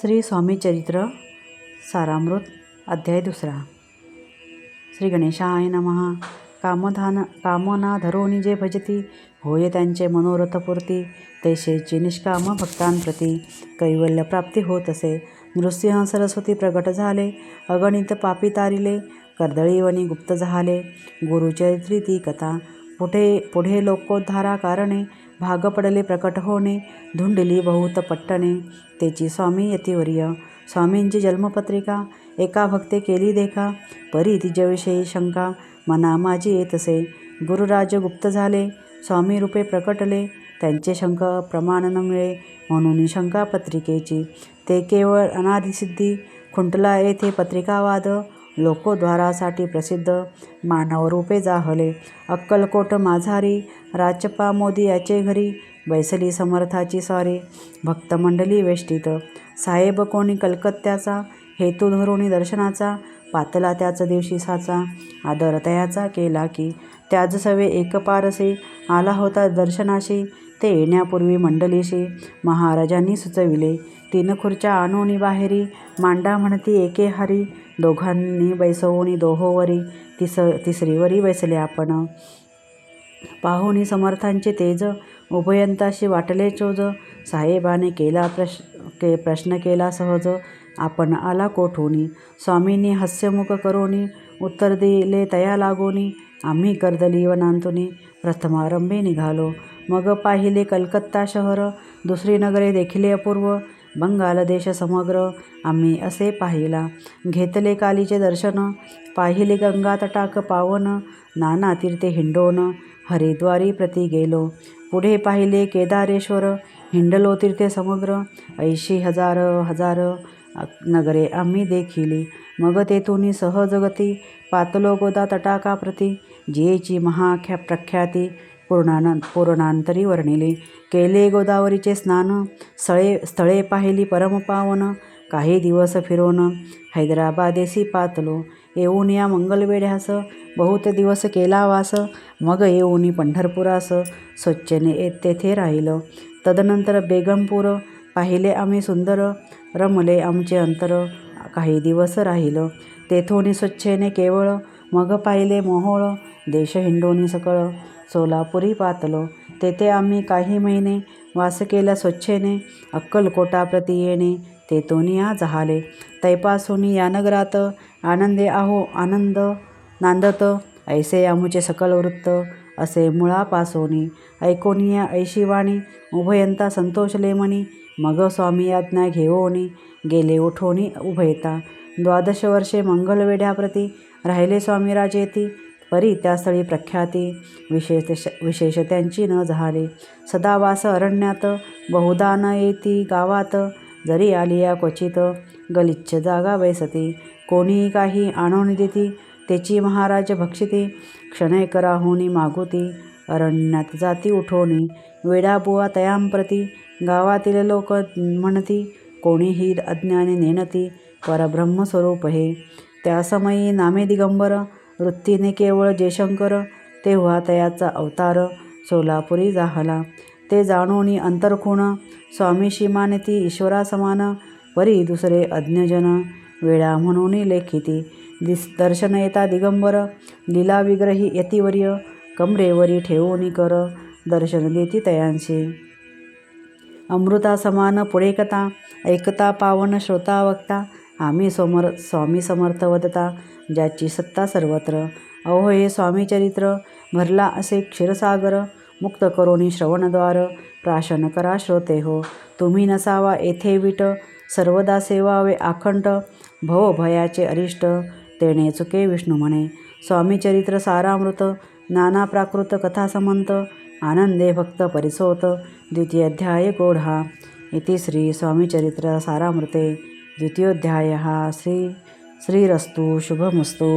श्री स्वामी चरित्र सारामृत अध्याय दुसरा. श्री गणेशाय नमः. कामधान कामना धरोनी जे भजती होय त्यांचे मनोरथपूर्ती तैसेची निष्काम भक्तांप्रती कैवल्यप्राप्ती होत असे. नृसिंह सरस्वती प्रगट झाले अगणित पापी तारिले कर्दळीवनी गुप्त झाले. गुरुचरित्री ती कथा पुढे पुढे लोकोद्धारा कारणे भाग पडले प्रकट होणे धुंडली बहुत पट्टणे. तेची स्वामी यतिवर्य स्वामींची जन्मपत्रिका एका भक्ते केली देखा. परी तिच्याविषयी शंका मना माझी येतसे. गुरुराज गुप्त झाले स्वामी रूपे प्रकटले. त्यांचे शंक प्रमाण न मिळे म्हणून शंका पत्रिकेची. ते केवळ अनादिसिद्धी खुंटला येथे पत्रिकावाद लोकोद्वारासाठी प्रसिद्ध मानव रूपे जाहले. अक्कलकोट माझारी राजपा मोदी याचे घरी बैसली समर्थाची स्वारी भक्तमंडली वेष्टीत. साहेब कोणी कलकत्त्याचा हेतू धरुणी दर्शनाचा पातला त्याच दिवशी साचा आदर तयाचा केला की त्याज सवे एकपारसे आला होता दर्शनाशी ते येण्यापूर्वी मंडलीशी महाराजांनी सुचविले. तीन खुर्च्या आणोनी बाहेरी मांडा म्हणती एके हारी दोघांनी बैसवोनी दोहोवरी तिस तिसरीवरी बैसले आपण. पाहुनी समर्थांचे तेज उभयंताशी वाटले चोज. साहेबाने केला प्रश के प्रश्न केला सहज. आपण आला कोठोनी? स्वामींनी हास्यमुख करोनी उत्तर दिले तया लागोनी आम्ही कर्दली वनांतुनी प्रथमारंभी निघालो. मग पाहिले कलकत्ता शहर दुसरी नगरे देखिले अपूर्व. बंगाल देश समग्र आम्ही असे पाहिला. घेतले कालीचे दर्शन पाहिले गंगा तटाक पावन नाना तीर्थे हिंडोन हरिद्वारी प्रती गेलो. पुढे पाहिले केदारेश्वर हिंडलो तीर्थे समग्र. ऐंशी हजार हजार नगरे आम्ही देखिली. मग तेथून सहजगती पातलो गोदा तटाकाप्रती जियेची महाख्या प्रख्याती पूर्णान पूर्णांतरी वर्णिले. केले गोदावरीचे स्नान स्थळे स्थळे पाहिली परमपावन काही दिवस फिरोन हैदराबादेसी पातलो. येऊन या मंगलवेढ्यास बहुत दिवस केला वास मग येऊन पंढरपुरास स्वच्छने तेथे राहिलं. तदनंतर बेगमपूर पाहिले आम्ही सुंदर रमले आमचे अंतर काही दिवस राहिलं. तेथून स्वच्छेने केवळ मग पाहिले मोहोळ देश हिंडोनी सकळ सोलापुरी पातलो. तेथे आम्ही काही महिने वास केला स्वच्छेने अक्कलकोटाप्रती येणे तेथोनी आ जहाले तैपासोनी या नगरात आनंदे आहो आनंद नांदत ऐसे आमुचे सकल वृत्त असे मुळापासोनी. ऐकोनिया ऐशिवाणी उभयंता संतोषले मनी मग स्वामी आज्ञा घेवोनी गेले उठोनी उभयता. द्वादश वर्षे मंगलवेढ्याप्रती राहिले स्वामी राजेती परी त्या स्थळी प्रख्याती विशेष विशेष त्यांची न झाले. सदावास अरण्यात बहुदा न येती गावात. जरी आली या क्वचित गलिच्छ जागा बैसती. कोणीही काही आणून देती त्याची महाराज भक्षिती. क्षणैक राहुनी मागुती अरण्यात जाती उठोनी. वेडाबुवा तयांप्रती गावातील लोक म्हणती कोणीही अज्ञानी नेणती परब्रह्मस्वरूप हे. त्यासमयी नामे दिगंबर वृत्तीने केवळ जयशंकर तेव्हा तयाचा अवतार सोलापुरी जाहला ते जाणून अंतरखुण स्वामी मानती ती ईश्वरासमान वरी दुसरे अज्ञजन वेळा म्हणून लेखिती. दिस दर्शन येता दिगंबर लीला विग्रही यतिवर्य कमरेवरी ठेवून कर दर्शन देती तयांशी. अमृता समान पुढे कथा ऐकता पावन श्रोता वक्ता आम्ही समर स्वामी समर्थ वदता ज्याची सत्ता सर्वत्र. अहो हे स्वामी चरित्र भरला असे क्षीरसागर मुक्त करोनी श्रवणद्वार प्राशन करा श्रोते हो. तुम्ही नसावा येथे विट सर्वदा सेवावे आखंड भव भयाचे अरिष्ट तेणे चुके विष्णू म्हणे. स्वामी चरित्र सारामृत नाना प्राकृत कथा समंत आनंदे भक्त परिसोत द्वितीय अध्याय गोढा. इति श्री स्वामीचरित्र सारामृते. द्वितीयोध्यायः श्री श्रीरस्तु शुभमस्तु।